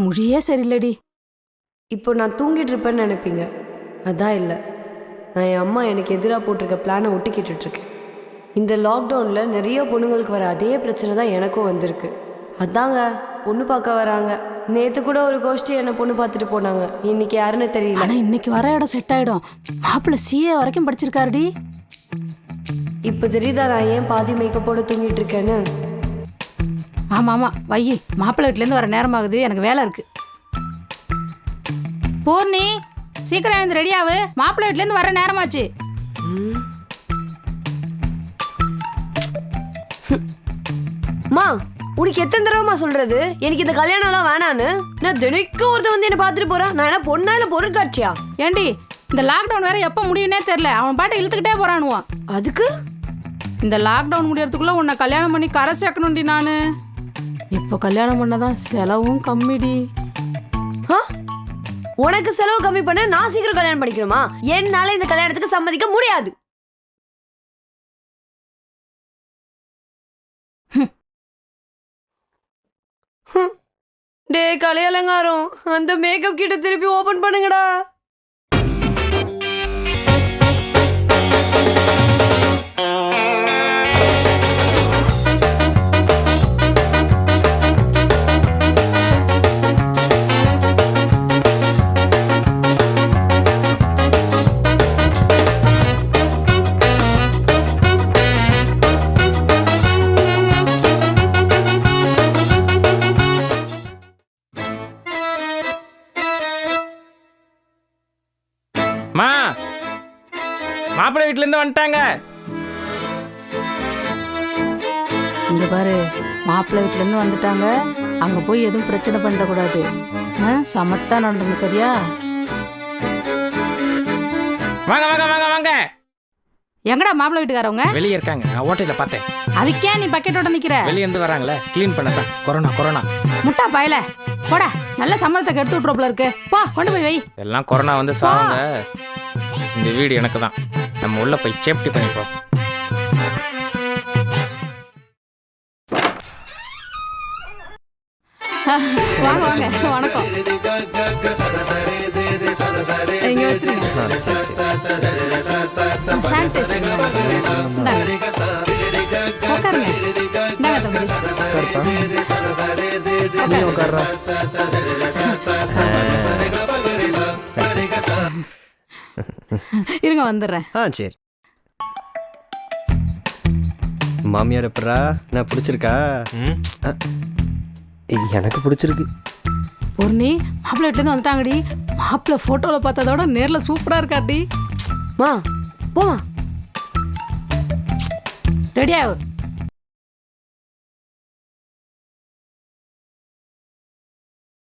மொழியே சரியில்லடி. இப்போ நான் தூங்கிட்டு இருப்பேன்னு நினைப்பீங்க. அதான் இல்லை. நான் என் அம்மா எனக்கு எதிராக போட்டிருக்க பிளானை ஒட்டிக்கிட்டு இருக்கேன் இந்த லாக்டவுனில் நிறைய பொண்ணுங்களுக்கு வர அதே பிரச்சனை தான் எனக்கும் வந்திருக்கு. அதாங்க பொண்ணு பார்க்க வராங்க. நேற்று கூட ஒரு கோஷ்டி என்னை பொண்ணு பார்த்துட்டு போனாங்க. இன்னைக்கு யாருன்னு தெரியல. ஆனா இன்னைக்கு வர இடம் செட் ஆயிடும். மாப்பிள்ளை சிஏ வரைக்கும் படிச்சிருக்காருடி. இப்போ தெரியுதா நான் ஏன் பாதி மேக்கப்போட தூங்கிட்டு இருக்கேன்னு ஆமா ஆமா. வையி மாப்பிள்ளை வீட்டுல இருந்து வர நேரம் ஆகுது எனக்கு வேலை இருக்கு. பூர்ணி சீக்கிரம் எழுந்து ரெடி ஆகு மாப்பிள்ளை வீட்டுல இருந்து வர நேரமாச்சு. மா உனக்கு எத்தனை தடவைமா சொல்றது? எனக்கு இந்த கல்யாணம்லாம் வேணான்னு. நான் தினைக்கும் ஒருத்தன் வந்து என்ன பார்த்துட்டு போறான் நான் என்ன பொண்ணா இல்லை பொருட்காட்சியா? ஏண்டி இந்த லாக்டவுன் வேற எப்போ முடியும்னே தெரியல. அவன் பாட்டு இழுத்துக்கிட்டே போறானுவான் அதுக்கு? இந்த லாக்டவுன் முடியறதுக்குள்ள உன்னை கல்யாணம் பண்ணி கரை சேர்க்கணும்டி நானு. இப்போ கல்யாணம் பண்ணதான் செலவும் கம்மிடி? உனக்கு செலவு கம்மி பண்ண நான் சீக்கிரம் கல்யாணம் பண்ணிக்கணுமா? என்னால இந்த கல்யாணத்துக்கு சம்மதிக்க முடியாது. டேய் கலையலங்காரம் அந்த மேக்கப் கிட்ட திருப்பி ஓபன் பண்ணுங்கடா. மா. மாப்பிள்ளை வீட்டுல இருந்து வந்துட்டாங்க. இங்க பாரு மாப்பிள்ளை வீட்டுல இருந்து வந்துட்டாங்க. அங்க போய் எதுவும் பிரச்சனை பண்ணிடக்கூடாது சமத்தா நடந்துங்க சரியா? வாங்க வாங்க வாங்க வாங்க. எங்கடா மாப்பிள்ளை வீட்டுக்காரவங்க? வெளியே இருக்காங்க. நான் ஓட்டையில பார்த்தேன். அதுக்கே நீ பக்கெட்டோட நிக்கிற? வெளியே இருந்து வராங்களே. க்ளீன் பண்ணதான் கொரோனா கொரோனா முட்டா பயல. போடா. நல்ல சம்மதத்தை கெடுத்து விட்ருப்பல இருக்கு. போ கொண்டு போய் வை. எல்லாம் கொரோனா வந்து சாவுங்க. இந்த வீடு எனக்கு தான் நம்ம உள்ள போய் சேஃப்டி பண்ணிப்போம். வாங்க வாங்க. வணக்கம். இங்க வச்சிருங்க. இருங்க வந்துடுறேன் ஆ சரி. மாமியார் எப்படா? நான் பிடிச்சிருக்கா? எனக்கு பிடிச்சிருக்கு. பொருணி மாப்பிள்ளை வீட்டுலேருந்து வந்துட்டாங்கடி. மாப்பிள்ளை ஃபோட்டோவில் பார்த்ததோட நேரில் சூப்பராக இருக்காடி மா போமா ரெடி ஆகு.